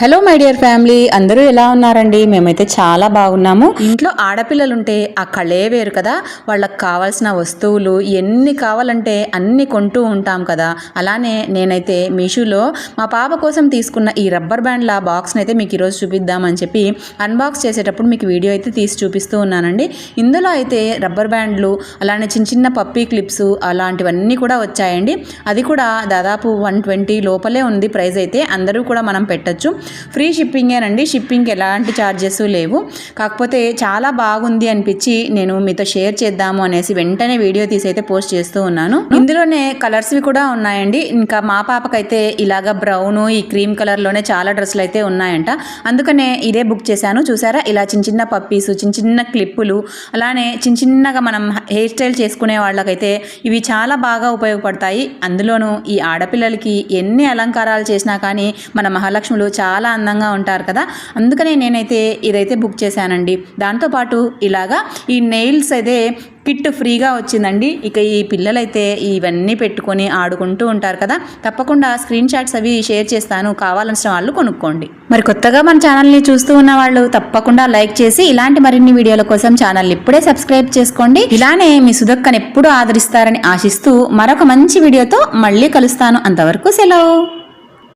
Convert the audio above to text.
Hello my dear family. అందరూ ఎలా ఉన్నారండి? మేమైతే చాలా బాగున్నాము. ఇంట్లో ఆడపిల్లలు ఉంటే ఆ కళే వేరు కదా. వాళ్ళకి కావాల్సిన వస్తువులు ఎన్ని కావాలంటే అన్ని కొంటూ ఉంటాం కదా. అలానే నేనైతే మీషోలో మా పాప కోసం తీసుకున్న ఈ రబ్బర్ బ్యాండ్ల బాక్స్ని అయితే మీకు ఈరోజు చూపిద్దామని చెప్పి అన్బాక్స్ చేసేటప్పుడు మీకు వీడియో అయితే తీసి చూపిస్తూ ఉన్నానండి. ఇందులో అయితే రబ్బర్ బ్యాండ్లు అలానే చిన్న చిన్న పప్పీ క్లిప్స్ అలాంటివన్నీ కూడా వచ్చాయండి. అది కూడా దాదాపు వన్ ట్వంటీ లోపలే ఉంది ప్రైస్ అయితే. అందరూ కూడా మనం పెట్టచ్చు. ఫ్రీ షిప్పింగేనండి షిప్పింగ్కి ఎలాంటి ఛార్జెస్ లేవు. కాకపోతే చాలా బాగుంది అనిపించి నేను మీతో షేర్ చేద్దాము అనేసి వెంటనే వీడియో తీసి అయితే పోస్ట్ చేస్తూ ఉన్నాను. ఇందులోనే కలర్స్వి కూడా ఉన్నాయండి. ఇంకా మా పాపకైతే ఇలాగ బ్రౌన్ ఈ క్రీమ్ కలర్లోనే చాలా డ్రెస్సులు అయితే ఉన్నాయంట. అందుకనే ఇదే బుక్ చేశాను. చూసారా? ఇలా చిన్న చిన్న పప్పీస్ చిన్న చిన్న క్లిప్పులు అలానే చిన్న చిన్నగా మనం హెయిర్ స్టైల్ చేసుకునే వాళ్ళకైతే ఇవి చాలా బాగా ఉపయోగపడతాయి. అందులోనూ ఈ ఆడపిల్లలకి ఎన్ని అలంకారాలు చేసినా కానీ మన మహాలక్ష్ములు చాలా చాలా అందంగా ఉంటారు కదా. అందుకనే నేనైతే ఇదైతే బుక్ చేశానండి. దాంతోపాటు ఇలాగా ఈ నెయిల్స్ అయితే కిట్ ఫ్రీగా వచ్చిందండి. ఇక ఈ పిల్లలైతే ఇవన్నీ పెట్టుకొని ఆడుకుంటూ ఉంటారు కదా. తప్పకుండా స్క్రీన్ షాట్స్ అవి షేర్ చేస్తాను. కావాలసిన వాళ్ళు కొనుక్కోండి. మరి కొత్తగా మన ఛానల్ని చూస్తూ ఉన్న వాళ్ళు తప్పకుండా లైక్ చేసి ఇలాంటి మరిన్ని వీడియోల కోసం ఛానల్ ఇప్పుడే సబ్స్క్రైబ్ చేసుకోండి. ఇలానే మీ సుదక్కని ఎప్పుడూ ఆదరిస్తారని ఆశిస్తూ మరొక మంచి వీడియోతో మళ్ళీ కలుస్తాను. అంతవరకు సెలవు.